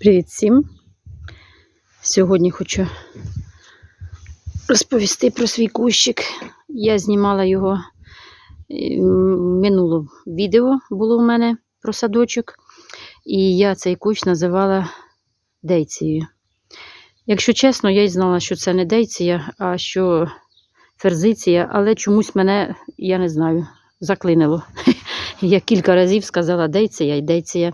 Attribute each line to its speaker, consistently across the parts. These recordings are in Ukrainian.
Speaker 1: Привіт всім! Сьогодні хочу розповісти про свій кущик. Я знімала його е, минуло відео було у мене про садочок, і я цей кущ називала дейцією. Якщо чесно, я й знала, що це не дейція, а що ферзиція, але чомусь мене, я не знаю, заклинило. Я кілька разів сказала дейція і дейція.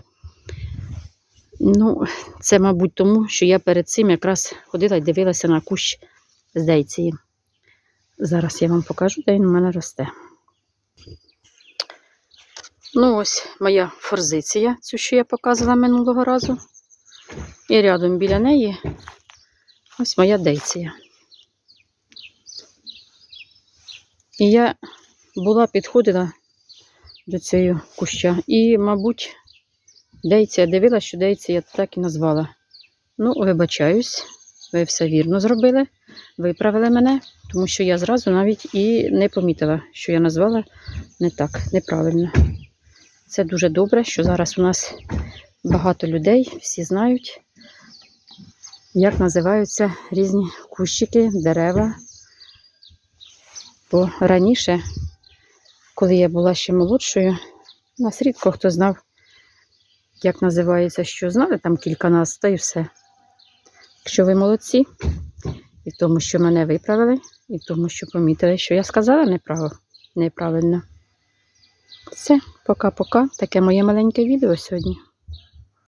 Speaker 1: Ну, це, мабуть, тому, що я перед цим якраз ходила і дивилася на кущ з дейції. Зараз я вам покажу, де він у мене росте. Ну, ось моя форзиція, цю, що я показувала минулого разу. І рядом біля неї ось моя дейція. І я була підходила до цього куща. І, мабуть, Дейція дивилася, що дейція так і назвала. Ну, вибачаюсь, ви все вірно зробили, виправили мене, тому що я зразу навіть і не помітила, що я назвала не так, неправильно. Це дуже добре, що зараз у нас багато людей, всі знають, як називаються різні кущики, дерева. Бо раніше, коли я була ще молодшою, нас рідко хто знав, як називається, що знали, там кілька нас, та й все. Якщо ви молодці, і в тому, що мене виправили, і в тому, що помітили, що я сказала неправо, неправильно. Все, пока-пока. Таке моє маленьке відео сьогодні.